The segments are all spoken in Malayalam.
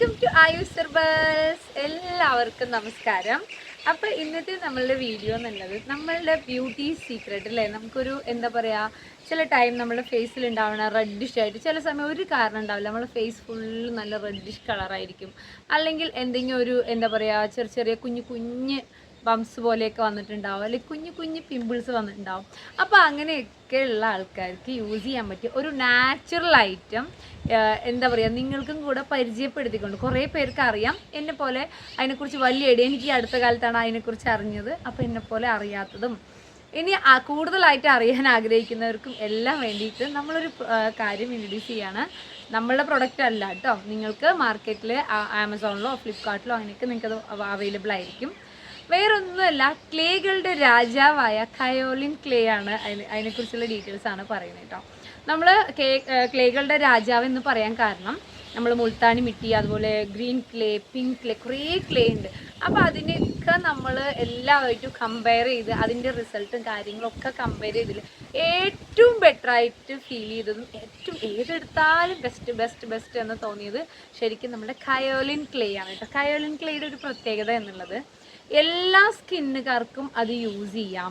വെൽക്കം ടു ആയുസ് സർബസ് എല്ലാവർക്കും നമസ്കാരം. അപ്പോൾ ഇന്നത്തെ നമ്മളുടെ വീഡിയോ എന്നുള്ളത് നമ്മളുടെ ബ്യൂട്ടി സീക്രട്ട് അല്ലേ നമുക്കൊരു എന്താ പറയുക ചില ടൈം നമ്മുടെ ഫേസിൽ ഉണ്ടാവുന്ന റെഡിഷ് ആയിട്ട് ചില സമയം ഒരു കാരണം ഉണ്ടാവില്ല. നമ്മുടെ ഫേസ് ഫുള്ള് നല്ല റെഡിഷ് കളറായിരിക്കും അല്ലെങ്കിൽ എന്തെങ്കിലും ഒരു എന്താ പറയുക ചെറിയ ചെറിയ കുഞ്ഞു കുഞ്ഞ് ബംസ് പോലെയൊക്കെ വന്നിട്ടുണ്ടാവും. അല്ലെങ്കിൽ കുഞ്ഞു കുഞ്ഞു പിമ്പിൾസ് വന്നിട്ടുണ്ടാവും. അപ്പോൾ അങ്ങനെയൊക്കെ ഉള്ള ആൾക്കാർക്ക് യൂസ് ചെയ്യാൻ പറ്റിയ ഒരു നാച്ചുറൽ ഐറ്റം എന്താ പറയുക നിങ്ങൾക്കും കൂടെ പരിചയപ്പെടുത്തിക്കൊണ്ട് കുറേ പേർക്ക് അറിയാം. എന്നെ പോലെ അതിനെക്കുറിച്ച് വലിയ ഐഡിയ എനിക്ക് അടുത്ത കാലത്താണ് അതിനെക്കുറിച്ച് അറിഞ്ഞത്. അപ്പോൾ പോലെ അറിയാത്തതും ഇനി കൂടുതലായിട്ട് അറിയാൻ ആഗ്രഹിക്കുന്നവർക്കും എല്ലാം വേണ്ടിയിട്ട് നമ്മളൊരു കാര്യം ഇൻട്രൊഡ്യൂസ് ചെയ്യാണ്. നമ്മളുടെ പ്രൊഡക്റ്റ് അല്ല കേട്ടോ. നിങ്ങൾക്ക് മാർക്കറ്റിൽ ആമസോണിലോ ഫ്ലിപ്കാർട്ടിലോ അങ്ങനെയൊക്കെ നിങ്ങൾക്കത് അവൈലബിൾ ആയിരിക്കും. വേറൊന്നുമല്ല ക്ലേകളുടെ രാജാവായ കയോലിൻ ക്ലേ ആണ് അതിന് അതിനെക്കുറിച്ചുള്ള ഡീറ്റെയിൽസ് ആണ് പറയുന്നത് കേട്ടോ നമ്മൾ കേ ക്ലേകളുടെ രാജാവ് എന്ന് പറയാൻ കാരണം നമ്മൾ മുൾത്താനി മിട്ടി അതുപോലെ ഗ്രീൻ ക്ലേ പിങ്ക് ക്ലേ കുറേ ക്ലേ ഉണ്ട്. അപ്പോൾ അതിനൊക്കെ നമ്മൾ എല്ലാമായിട്ടും കമ്പയർ ചെയ്ത് അതിന്റെ റിസൾട്ടും കാര്യങ്ങളൊക്കെ കമ്പയർ ചെയ്തിൽ ഏറ്റവും ബെറ്റർ ആയിട്ട് ഫീൽ ചെയ്തതും ഏറ്റവും ഏതെടുത്താലും ബെസ്റ്റ് ബെസ്റ്റ് ബെസ്റ്റ് എന്ന് തോന്നിയത് ശരിക്കും നമ്മുടെ കയോലിൻ ക്ലേ ആണ് കേട്ടോ കയോലിൻ ക്ലേയുടെ ഒരു പ്രത്യേകത എന്നുള്ളത് എല്ലാ സ്കിന്നുകാർക്കും അത് യൂസ് ചെയ്യാം.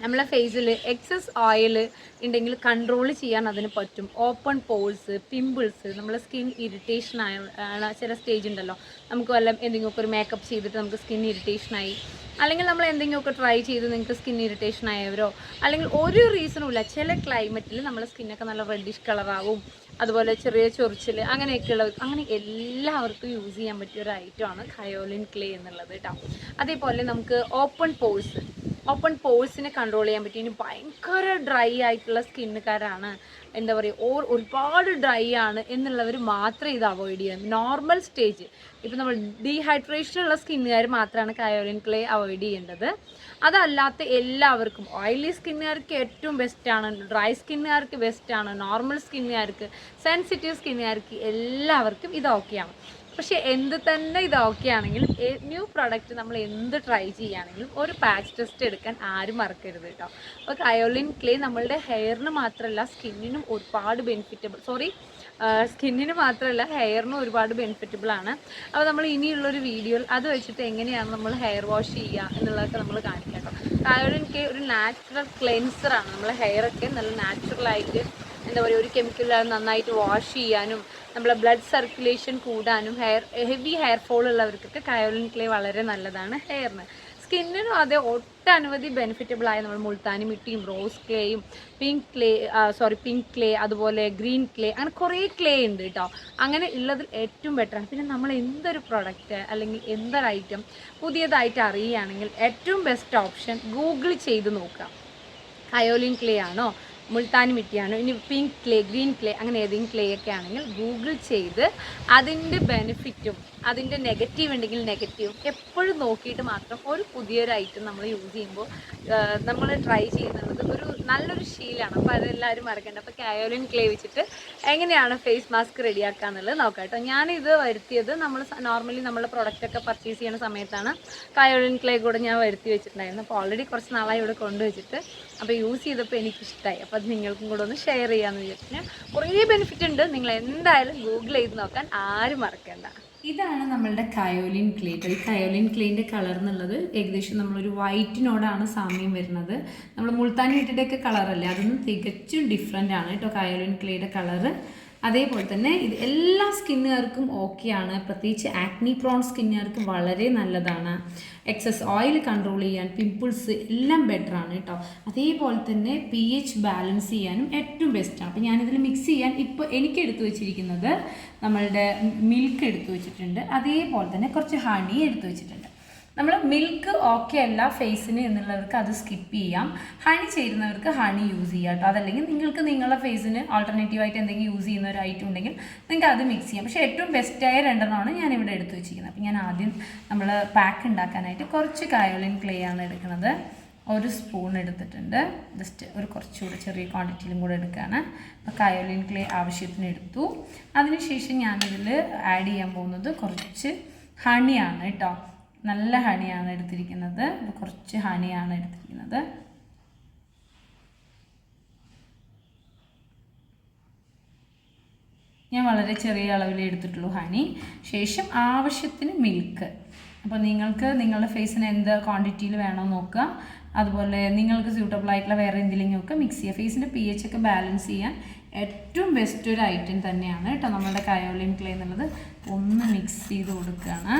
നമ്മളെ ഫേസിൽ എക്സസ് ഓയിൽ ഉണ്ടെങ്കിൽ കൺട്രോൾ ചെയ്യാൻ അതിന് പറ്റും. ഓപ്പൺ പോൾസ് പിമ്പിൾസ് നമ്മളെ സ്കിൻ ഇറിറ്റേഷൻ ആയ ചില സ്റ്റേജ് ഉണ്ടല്ലോ നമുക്ക് വല്ല എന്തെങ്കിലുമൊക്കെ ഒരു മേക്കപ്പ് ചെയ്തിട്ട് നമുക്ക് സ്കിൻ ഇറിറ്റേഷൻ ആയി. അല്ലെങ്കിൽ നമ്മൾ എന്തെങ്കിലുമൊക്കെ ട്രൈ ചെയ്ത് നിങ്ങൾക്ക് സ്കിൻ ഇറിറ്റേഷൻ ആയവരോ. അല്ലെങ്കിൽ ഒരു റീസണും ഇല്ല ചില ക്ലൈമറ്റിൽ നമ്മുടെ സ്കിന്നൊക്കെ നല്ല റെഡിഷ് കളറാവും അതുപോലെ ചെറിയ ചൊറിച്ചിൽ അങ്ങനെയൊക്കെയുള്ള അങ്ങനെ എല്ലാവർക്കും യൂസ് ചെയ്യാൻ പറ്റിയ ഒരു ഐറ്റമാണ് കയോലിൻ ക്ലേ എന്നുള്ളത് കേട്ടോ അതേപോലെ നമുക്ക് ഓപ്പൺ പോഴ്സ് ഓപ്പൺ പോഴ്സിനെ കൺട്രോൾ ചെയ്യാൻ പറ്റും. ഇനി ഭയങ്കര ഡ്രൈ ആയിട്ടുള്ള സ്കിന്നുകാരാണ് എന്താ പറയുക ഓർ ഒരുപാട് ഡ്രൈ ആണ് എന്നുള്ളവർ മാത്രമേ ഇത് അവോയ്ഡ് ചെയ്യാം നോർമൽ സ്റ്റേജ് ഇപ്പം നമ്മൾ ഡീഹൈഡ്രേഷൻ ഉള്ള സ്കിന്നുകാർ മാത്രമാണ് കയോലിൻ ക്ലേ അവോയ്ഡ് ചെയ്യേണ്ടത്. അതല്ലാത്ത എല്ലാവർക്കും ഓയിലി സ്കിന്നുകാർക്ക് ഏറ്റവും ബെസ്റ്റാണ് ഡ്രൈ സ്കിന്നുകാർക്ക് ബെസ്റ്റാണ് നോർമൽ സ്കിന്നുകാർക്ക് സെൻസിറ്റീവ് സ്കിന്നുകാർക്ക് എല്ലാവർക്കും ഇത് ഓക്കെയാണ് പക്ഷേ എന്ത് തന്നെ ഇത് ഓക്കെ ആണെങ്കിലും ന്യൂ പ്രൊഡക്റ്റ് നമ്മൾ എന്ത് ട്രൈ ചെയ്യുകയാണെങ്കിലും ഒരു പാച്ച് ടെസ്റ്റ് എടുക്കാൻ ആരും മറക്കരുത് കേട്ടോ അപ്പോൾ കയോലിൻ ക്ലേ നമ്മളുടെ ഹെയറിന് മാത്രമല്ല സ്കിന്നിനും ഒരുപാട് ബെനിഫിറ്റബിൾ സോറി സ്കിന്നിന് മാത്രമല്ല ഹെയറിനും ഒരുപാട് ബെനിഫിറ്റബിൾ ആണ്. അപ്പോൾ നമ്മൾ ഇനിയുള്ളൊരു വീഡിയോയിൽ അത് വെച്ചിട്ട് എങ്ങനെയാണ് നമ്മൾ ഹെയർ വാഷ് ചെയ്യുക എന്നുള്ളതൊക്കെ നമ്മൾ കാണിക്കാം കേട്ടോ കയോലിൻ ക്ലേ ഒരു നാച്ചുറൽ ക്ലെൻസറാണ് നമ്മളെ ഹെയറൊക്കെ നല്ല നാച്ചുറലായിട്ട് എന്താ പറയുക ഒരു കെമിക്കൽ നന്നായിട്ട് വാഷ് ചെയ്യാനും നമ്മളെ ബ്ലഡ് സർക്കുലേഷൻ കൂടാനും ഹെയർ ഹെവി ഹെയർ ഫോൾ ഉള്ളവർക്കൊക്കെ കയോലിൻ ക്ലേ വളരെ നല്ലതാണ് ഹെയറിന് സ്കിന്നിനും അതെ ഒട്ടനവധി ബെനിഫിറ്റബിൾ ആയ നമ്മൾ മുൾത്താനി മിട്ടിയും rose ക്ലേയും pink clay sorry pink clay അതുപോലെ ഗ്രീൻ ക്ലേ അങ്ങനെ കുറേ ക്ലേ ഉണ്ട് കേട്ടോ അങ്ങനെ ഉള്ളതിൽ ഏറ്റവും ബെറ്ററാണ് പിന്നെ നമ്മൾ എന്തൊരു പ്രൊഡക്റ്റ് അല്ലെങ്കിൽ എന്തൊരു ഐറ്റം പുതിയതായിട്ട് അറിയുകയാണെങ്കിൽ ഏറ്റവും ബെസ്റ്റ് ഓപ്ഷൻ ഗൂഗിൾ ചെയ്ത് നോക്കുക. അയോലിൻ ക്ലേ ആണോ? മുൾത്താനി മിട്ടിയാണ്. ഇനി പിങ്ക് ക്ലേ ഗ്രീൻ ക്ലേ അങ്ങനെ ഏതെങ്കിലും ക്ലേ ഒക്കെ ആണെങ്കിൽ ഗൂഗിൾ ചെയ്ത് അതിന്റെ ബെനിഫിറ്റും അതിന്റെ നെഗറ്റീവ് ഉണ്ടെങ്കിൽ നെഗറ്റീവും എപ്പോഴും നോക്കിയിട്ട് മാത്രം ഒരു പുതിയൊരു ഐറ്റം നമ്മൾ യൂസ് ചെയ്യുമ്പോൾ നമ്മൾ ട്രൈ ചെയ്യുന്നത് ഒരു നല്ലൊരു ശീലമാണ്. അപ്പോൾ അതെല്ലാവരും മറക്കേണ്ട. അപ്പോൾ കയോലിൻ ക്ലേ വെച്ചിട്ട് എങ്ങനെയാണ് ഫേസ് മാസ്ക് റെഡിയാക്കുക എന്നുള്ളത് നോക്കാം കേട്ടോ. ഞാനിത് വരുത്തിയത് നമ്മൾ നോർമലി നമ്മുടെ പ്രൊഡക്റ്റൊക്കെ പർച്ചേസ് ചെയ്യുന്ന സമയത്താണ് കയോലിൻ ക്ലേ കൂടെ ഞാൻ വരുത്തി വെച്ചിട്ടുണ്ടായിരുന്നു അപ്പോൾ ഓൾറെഡി കുറച്ച് നാളായി ഇവിടെ കൊണ്ടുവച്ചിട്ട് അപ്പോൾ യൂസ് ചെയ്തപ്പോൾ എനിക്കിഷ്ടമായി അപ്പോൾ അത് നിങ്ങൾക്കും കൂടെ ഒന്ന് ഷെയർ ചെയ്യാമെന്ന് വിചാരിച്ചു കുറേ ബെനിഫിറ്റ് ഉണ്ട്. നിങ്ങൾ എന്തായാലും ഗൂഗിൾ ചെയ്ത് നോക്കാൻ ആരും മറക്കണ്ട. ഇതാണ് നമ്മളുടെ കയോലിൻ ക്ലേ ഈ കയോലിൻ ക്ലേന്റെ കളർ എന്നുള്ളത് ഏകദേശം നമ്മളൊരു വൈറ്റിനോടാണ് സാമ്യം വരുന്നത്. നമ്മൾ മുൾത്താനി ഇട്ടിട്ടൊക്കെ കളറല്ലേ അതൊന്നും തികച്ചും ഡിഫറെന്റ് ആണ് കേട്ടോ കയോലിൻ ക്ലേയുടെ കളറ് അതേപോലെ തന്നെ ഇത് എല്ലാ സ്കിന്നുകാർക്കും ഓക്കെയാണ് പ്രത്യേകിച്ച് ആക്നി പ്രോൺ സ്കിന്നുകാർക്ക് വളരെ നല്ലതാണ്. എക്സസ് ഓയിൽ കൺട്രോൾ ചെയ്യാൻ പിമ്പിൾസ് എല്ലാം ബെറ്ററാണ് കേട്ടോ. അതേപോലെ തന്നെ പി എച്ച് ബാലൻസ് ചെയ്യാനും ഏറ്റവും ബെസ്റ്റാണ് അപ്പോൾ ഞാനിതിൽ മിക്സ് ചെയ്യാൻ ഇപ്പോൾ എനിക്ക് എടുത്തു വെച്ചിരിക്കുന്നത് നമ്മളുടെ മിൽക്ക് എടുത്തു വെച്ചിട്ടുണ്ട്. അതേപോലെ തന്നെ കുറച്ച് ഹണി എടുത്തു വെച്ചിട്ടുണ്ട്. നമ്മൾ മിൽക്ക് ഓക്കെ അല്ല ഫേസിന് എന്നുള്ളവർക്ക് അത് സ്കിപ്പ് ചെയ്യാം. ഹണി ചേരുന്നവർക്ക് ഹണി യൂസ് ചെയ്യാം കേട്ടോ അതല്ലെങ്കിൽ നിങ്ങൾക്ക് നിങ്ങളുടെ ഫേസിന് ആൾട്ടർനേറ്റീവായിട്ട് എന്തെങ്കിലും യൂസ് ചെയ്യുന്ന ഒരു ഐറ്റം ഉണ്ടെങ്കിൽ നിങ്ങൾക്ക് അത് മിക്സ് ചെയ്യാം. പക്ഷേ ഏറ്റവും ബെസ്റ്റായ രണ്ടെണ്ണമാണ് ഞാൻ ഇവിടെ എടുത്തു വെച്ചിരിക്കുന്നത്. അപ്പോൾ ഞാൻ ആദ്യം നമ്മൾ പാക്ക് ഉണ്ടാക്കാനായിട്ട് കുറച്ച് കായോളിൻ ക്ലേ ആണ് എടുക്കുന്നത്. ഒരു സ്പൂൺ എടുത്തിട്ടുണ്ട്. ജസ്റ്റ് ഒരു കുറച്ചുകൂടെ ചെറിയ ക്വാണ്ടിറ്റിയിലും കൂടെ എടുക്കുകയാണ്. അപ്പോൾ കയോലിൻ ക്ലേ ആവശ്യത്തിന് എടുത്തു. അതിനുശേഷം ഞാനിതിൽ ആഡ് ചെയ്യാൻ പോകുന്നത് കുറച്ച് ഹണിയാണ് കേട്ടോ നല്ല ഹണിയാണ് എടുത്തിരിക്കുന്നത്. കുറച്ച് ഹണിയാണ് എടുത്തിരിക്കുന്നത്. ഞാൻ വളരെ ചെറിയ അളവിൽ എടുത്തിട്ടുള്ളൂ ഹണി. ശേഷം ആവശ്യത്തിന് മിൽക്ക്. അപ്പോൾ നിങ്ങൾക്ക് നിങ്ങളുടെ ഫേസിന് എന്ത് ക്വാണ്ടിറ്റിയിൽ വേണോ നോക്കുക. അതുപോലെ നിങ്ങൾക്ക് സ്യൂട്ടബിൾ ആയിട്ടുള്ള വേറെ എന്തെങ്കിലും നോക്കുക. മിക്സ് ചെയ്യുക. ഫേസിന്റെ പി എച്ച് ഒക്കെ ബാലൻസ് ചെയ്യാൻ ഏറ്റവും ബെസ്റ്റ് ഒരു ഐറ്റം തന്നെയാണ് കേട്ടോ. നമ്മുടെ കയോലിൻ ക്ലേ എന്നുള്ളത്. ഒന്ന് മിക്സ് ചെയ്ത് കൊടുക്കുകയാണ്.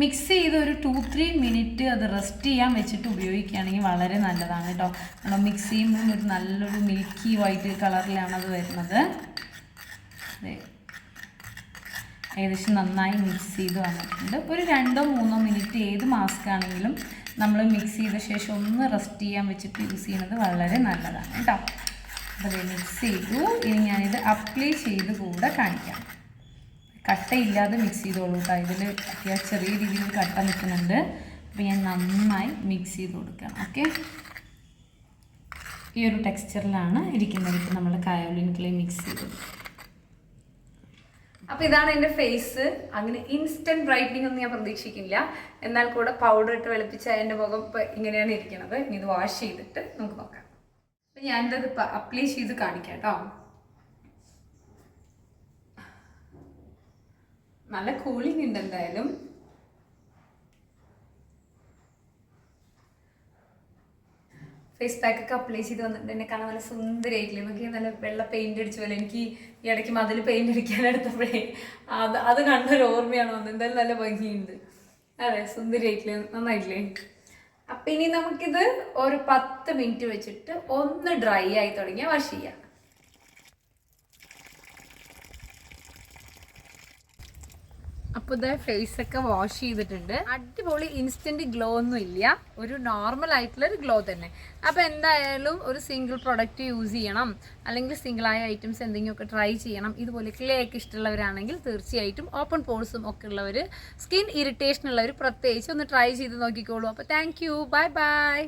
മിക്സ് ചെയ്ത് ഒരു ടു ത്രീ മിനിറ്റ് അത് റെസ്റ്റ് ചെയ്യാൻ വെച്ചിട്ട് ഉപയോഗിക്കുകയാണെങ്കിൽ വളരെ നല്ലതാണ് കേട്ടോ. നമ്മൾ മിക്സ് ചെയ്യുമ്പോൾ ഒരു നല്ലൊരു മിൽക്കി വൈറ്റ് കളറിലാണ് അത് വരുന്നത്. ഏകദേശം നന്നായി മിക്സ് ചെയ്ത് വന്നിട്ടുണ്ട്. ഒരു രണ്ടോ മൂന്നോ മിനിറ്റ് ഏത് മാസ്ക് ആണെങ്കിലും നമ്മൾ മിക്സ് ചെയ്ത ശേഷം ഒന്ന് റെസ്റ്റ് ചെയ്യാൻ വെച്ചിട്ട് യൂസ് ചെയ്യുന്നത് വളരെ നല്ലതാണ് കേട്ടോ. അപ്പോൾ മിക്സ് ചെയ്തു. ഇനി ഞാനിത് അപ്ലൈ ചെയ്ത് കൂടെ കാണിക്കാം. കട്ടയില്ലാതെ മിക്സ് ചെയ്തോളൂ കേട്ടോ ഇതിൽ അത്യാവശ്യം ചെറിയ രീതിയിൽ കട്ട നിൽക്കുന്നുണ്ട്. അപ്പോൾ ഞാൻ നന്നായി മിക്സ് ചെയ്ത് കൊടുക്കണം. ഓക്കെ? ഈ ഒരു ടെക്സ്ചറിലാണ് ഇരിക്കുന്നത്. ഇപ്പോൾ നമ്മൾ കായോലിൻ ക്ലേ മിക്സ് ചെയ്തത്. അപ്പൊ ഇതാണ് എന്റെ ഫേസ് അങ്ങനെ ഇൻസ്റ്റന്റ് ബ്രൈറ്റനിങ് ഒന്നും ഞാൻ പ്രതീക്ഷിക്കില്ല എന്നാൽ കൂടെ പൗഡർ ഇട്ട് വെളുപ്പിച്ച എന്റെ മുഖം ഇപ്പൊ ഇങ്ങനെയാണ് ഇരിക്കുന്നത്. ഇനി ഇത് വാഷ് ചെയ്തിട്ട് നമുക്ക് നോക്കാം. അപ്പം ഞാനിത് അപ്ലൈ ചെയ്ത് കാണിക്കാം കേട്ടോ നല്ല കൂളിംഗ് ഉണ്ട് എന്തായാലും. ഫേസ് പാക്ക് ഒക്കെ അപ്ലൈ ചെയ്ത് വന്നിട്ട് എന്നെ കാണാൻ നല്ല സുന്ദരമായിട്ടില്ലേ നമുക്ക് നല്ല വെള്ള പെയിന്റ് അടിച്ച പോലെ. എനിക്ക് ഈ ഇടയ്ക്ക് മതിൽ പെയിന്റ് അടിക്കാൻ എടുത്തപ്പോഴേ അത് അത് കണ്ടൊരു ഓർമ്മയാണ് വന്നത്. എന്തായാലും നല്ല ഭംഗിയുണ്ട്. അതെ സുന്ദരിയായിട്ടില്ലേ? നന്നായിട്ടില്ലേ? അപ്പം ഇനി നമുക്കിത് ഒരു പത്ത് മിനിറ്റ് വെച്ചിട്ട് ഒന്ന് ഡ്രൈ ആയി തുടങ്ങിയാൽ വാഷ് ചെയ്യാം. അപ്പോൾ ഇത് ഫേസ് ഒക്കെ വാഷ് ചെയ്തിട്ടുണ്ട്. അടിപൊളി ഇൻസ്റ്റന്റ് ഗ്ലോ ഒന്നും ഇല്ല. ഒരു നോർമൽ ആയിട്ടുള്ള ഒരു ഗ്ലോ തന്നെ. അപ്പോൾ എന്തായാലും ഒരു സിംഗിൾ പ്രൊഡക്റ്റ് യൂസ് ചെയ്യണം. അല്ലെങ്കിൽ സിംഗിൾ ആയ ഐറ്റംസ് എന്തെങ്കിലുമൊക്കെ ട്രൈ ചെയ്യണം. ഇതുപോലെ ക്ലേ ഒക്കെ ഇഷ്ടമുള്ളവരാണെങ്കിൽ തീർച്ചയായിട്ടും ഓപ്പൺ പോൾസും ഒക്കെ ഉള്ളവർ സ്കിൻ ഇറിറ്റേഷൻ ഉള്ളവർ പ്രത്യേകിച്ച് ഒന്ന് ട്രൈ ചെയ്ത് നോക്കിക്കോളൂ. അപ്പോൾ താങ്ക് യു ബൈ ബൈ